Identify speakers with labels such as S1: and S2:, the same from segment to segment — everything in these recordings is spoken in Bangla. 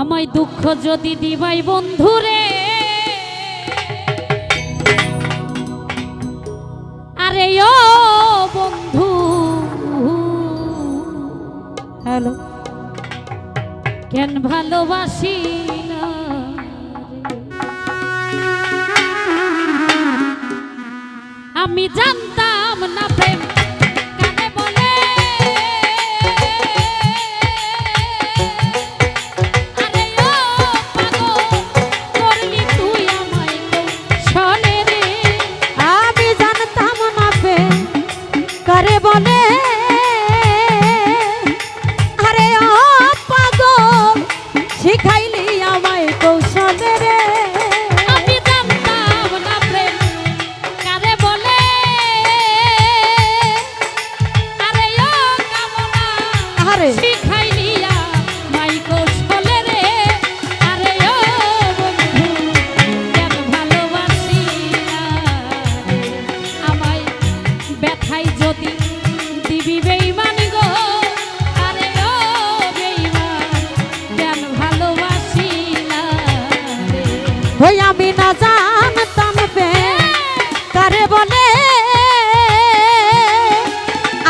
S1: আমায় দুঃখ যদি দিবাই বন্ধুরে। আরে ও বন্ধু।
S2: হ্যালো।
S1: কেন ভালোবাসি আমি জানতাম না প্রেম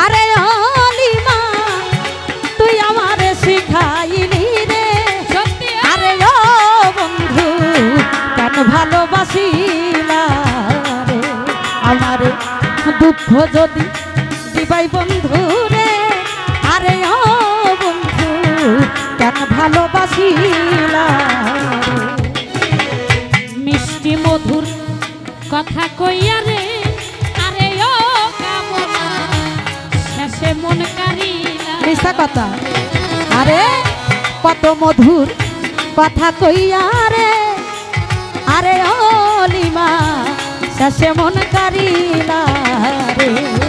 S1: আরে তুই
S2: আমারে রে। আরে ও বন্ধু কেন রে? আমার দুঃখ যদি দিবাই বন্ধু রে। আরে ও বন্ধু কেন ভালোবাসিলা রে?
S1: মিষ্টি মধুর কথা কইয়া রে
S2: মিশা কথা। আরে কত মধুর কথা কইয়া আরে। অলিমা শেষে মন কারিলা রে।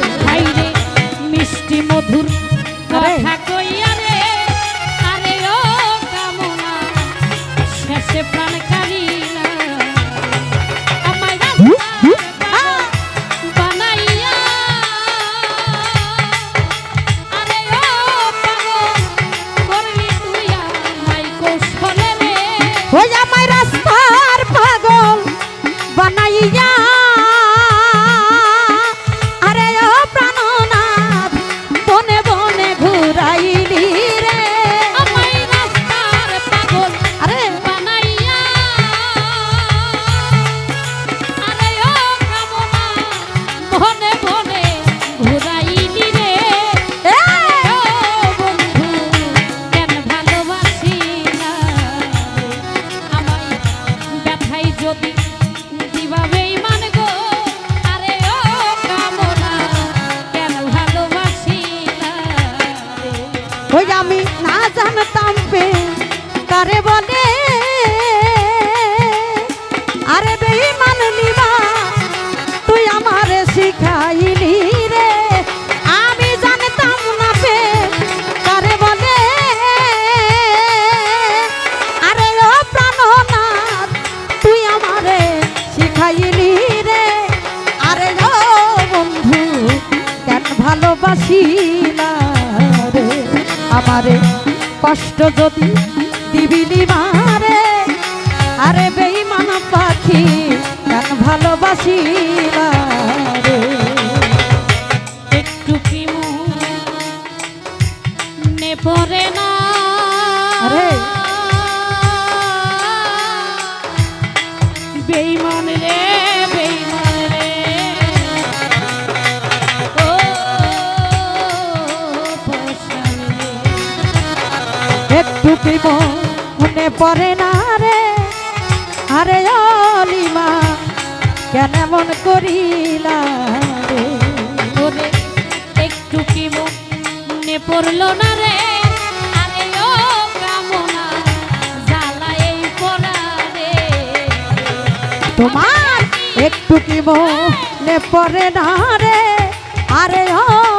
S2: আমারে কষ্ট যদি দিবিলি মারে? আরে বেইমান পাখি কেন ভালোবাসিলা রে
S1: একটু কি নে পড়ে না।
S2: আরে।
S1: বেইমান রে।
S2: কি মনে পড়ে না রে। আরে অলিমা কেন এমন করিলা রে?
S1: একটু কি মনে পড়ল না রে?
S2: তোমার একটু কি মনে পড়ে না রে? আরে ও বন্ধু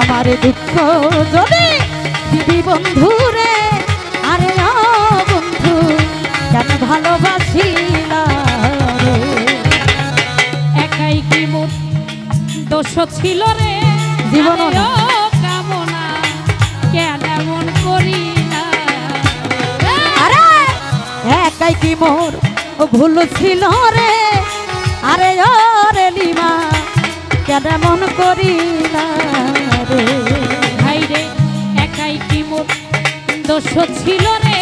S2: আমার দুঃখ যদি দিবি বন্ধু রে আরে ও বন্ধু কেন ভালোবাসি
S1: একাই কি মোর দোষ ছিল রে?
S2: জীবনও না।
S1: আরে ও কামনা কেন এমন করি না
S2: আরে একাই কি মোর ভুল ছিল রে? আরে ও রে লিমা কেন মন করি না রে
S1: ভাই রে একাই কি মোট দোষ ছিল
S2: রে?